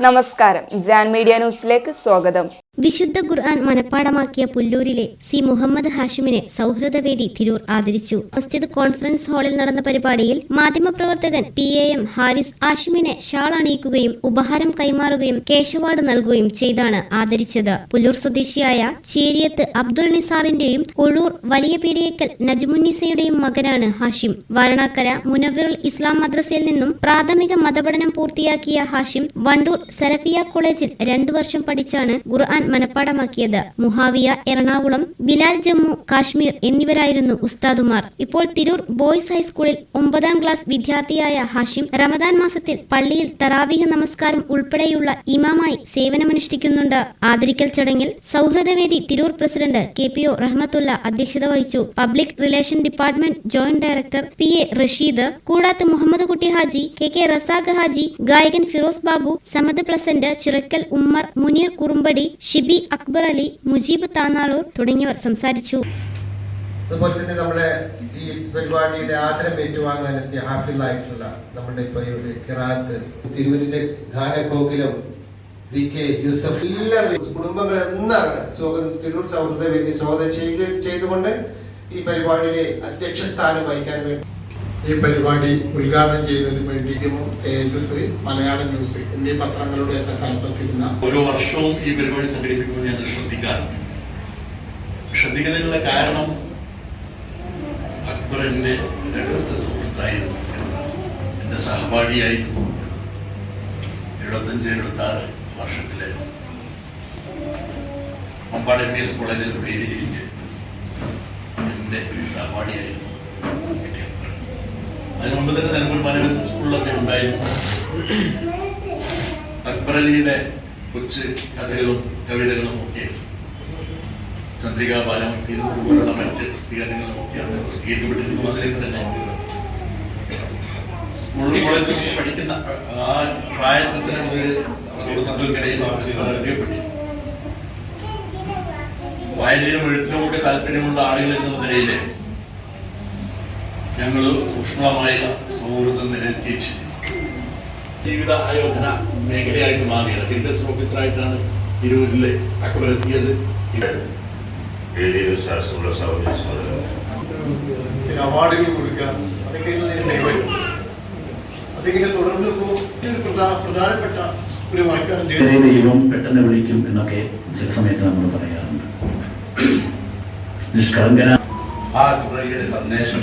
നമസ്കാരം. ജാൻ മീഡിയ ന്യൂസിലേക്ക് സ്വാഗതം. വിശുദ്ധ ഖുർആൻ മനഃപ്പാടമാക്കിയ പുല്ലൂരിലെ സി മുഹമ്മദ് ഹാഷിമിനെ സൗഹൃദവേദി തിരൂർ ആദരിച്ചു. മസ്ജിദ് കോൺഫറൻസ് ഹാളിൽ നടന്ന പരിപാടിയിൽ മാധ്യമപ്രവർത്തകൻ പി എ എം ഹാരിസ് ഹാഷിമിനെ ഷാൾ അണിയിക്കുകയും ഉപഹാരം കൈമാറുകയും കേശവാട് നൽകുകയും ചെയ്താണ് ആദരിച്ചത്. പുല്ലൂർ സ്വദേശിയായ ചേരിയത്ത് അബ്ദുൾ നിസാറിന്റെയും ഒഴൂർ വലിയ പീടിയേക്കൽ നജ്മുന്നിസയുടെയും മകനാണ് ഹാഷിം. വാരണാക്കര മുനവിറുൽ ഇസ്ലാം മദ്രസയിൽ നിന്നും പ്രാഥമിക മതപഠനം പൂർത്തിയാക്കിയ ഹാഷിം വണ്ടൂർ സലഫിയ കോളേജിൽ രണ്ടു വർഷം പഠിച്ചാണ് ഖുർആൻ മനഃപ്പാടമാക്കിയത് മുഹാവിയ എറണാകുളം ബിലാൽ ജമ്മു കാശ്മീർ എന്നിവരായിരുന്നു ഉസ്താദുമാർ. ഇപ്പോൾ തിരൂർ ബോയ്സ് ഹൈസ്കൂളിൽ ഒമ്പതാം ക്ലാസ് വിദ്യാർത്ഥിയായ ഹാഷിം റമദാൻ മാസത്തിൽ പള്ളിയിൽ തറാവീഹ് നമസ്കാരം ഉൾപ്പെടെയുള്ള ഇമാമായി സേവനമനുഷ്ഠിക്കുന്നുണ്ട്. ആദരിക്കൽ ചടങ്ങിൽ സൗഹൃദവേദി Tirur president K P O Rahmathulla അധ്യക്ഷത വഹിച്ചു. Public relation department joint director P A Rasheed കൂടാത്ത Muhammad Kutty Haji K K Razak Haji ഗായകൻ ഫിറോസ് ബാബു സമദ് പ്ലസന്റ് ചിറക്കൽ ഉമ്മർ മുനീർ കുറുമ്പടി ഷിബി അക്ബർ അലി മുജീബ് താനാളൂർ തുടങ്ങിയവർ സംസാരിച്ചു. അതുപോലെ തന്നെ നമ്മുടെ ഈ പരിപാടിയുടെ ആദരം ഏറ്റുവാങ്ങാനെത്തിയ ഹാഫിലായിട്ടുള്ള നമ്മുടെ ഇപ്പൊ ഇവിടെ കിറാത്ത് തിരൂരിന്റെ ഗാനകോകിലം വി കെ യൂസഫ് എല്ലാവരും കുടുംബങ്ങൾ എന്നാണ് സ്വാഗതം തിരൂർ സൗഹൃദ വേദി സ്വാഗതം ചെയ്യുകയും ചെയ്തുകൊണ്ട് ഈ പരിപാടിയുടെ അധ്യക്ഷ സ്ഥാനം വഹിക്കാൻ വേണ്ടി ഈ പരിപാടി ഉദ്ഘാടനം ചെയ്യുന്നതിന് വേണ്ടി തേജസ്വി മലയാള ന്യൂസ് എന്നീ പത്രങ്ങളുടെ ഒക്കെ തലപ്പത്തിരുന്ന ഓരോ വർഷവും ഈ പരിപാടി സംഘടിപ്പിക്കുമ്പോൾ ഞങ്ങൾ ശ്രദ്ധിക്കാറുണ്ട് ശ്രദ്ധിക്കുന്നതിനുള്ള കാരണം അക്ബർ എന്റെ അടുത്ത സുഹൃത്തായിരുന്നു എന്റെ സഹപാഠിയായിരുന്നു എഴുപത്തഞ്ച് എഴുപത്തി ആറ് വർഷത്തിലെ മമ്പാട് എം എസ് കോളേജിൽ പ്രീഡിഗ്രിക്ക് എന്റെ ഒരു സഹപാഠിയായിരുന്നു. അതിനു മുമ്പ് തന്നെ നിലമ്പൂർ മാനേജ്മെന്റ് സ്കൂളിലൊക്കെ ഉണ്ടായിരുന്നു. അക്ബർ അലിയുടെ കൊച്ചു കഥകളും കവിതകളും ഒക്കെ. ചന്ദ്രിക ബാലമുക്തിയിലും പോലുള്ള മറ്റ് പ്രസിദ്ധീകരണങ്ങളും ഒക്കെ അന്ന് പ്രസിദ്ധീകരിക്കപ്പെട്ടിരുന്നു. അതിലേക്ക് തന്നെ സ്കൂളിൽ കോളേജിൽ പഠിക്കുന്ന ആ മുതൽ സുഹൃത്തുക്കൾക്കിടയിൽ അറിയപ്പെട്ടു. വായനയിലും എഴുത്തിലും ഒക്കെ താല്പര്യമുള്ള ആളുകൾ എന്ന നിലയിൽ ഞങ്ങൾ ഊഷ്മളമായ സൗഹൃദം നിലനിർത്തിച്ചു ജീവിത ആയോധന മേഖലയായിട്ട് മാറിയത്. ഇൻഡസ് ഓഫീസറായിട്ടാണ് സഹോദരി സഹോദരൻ അവാർഡുകൾ കൊടുക്കുക അതൊക്കെ കൈവരും തുടർന്ന് പ്രധാനപ്പെട്ട ഒരു വാക്കാണ് ദൈവം പെട്ടെന്ന് വിളിക്കും എന്നൊക്കെ ചില സമയത്ത് നമ്മൾ പറയാറുണ്ട്. നിഷ്കളങ്കന ആ കുറയുടെ സന്ദേശം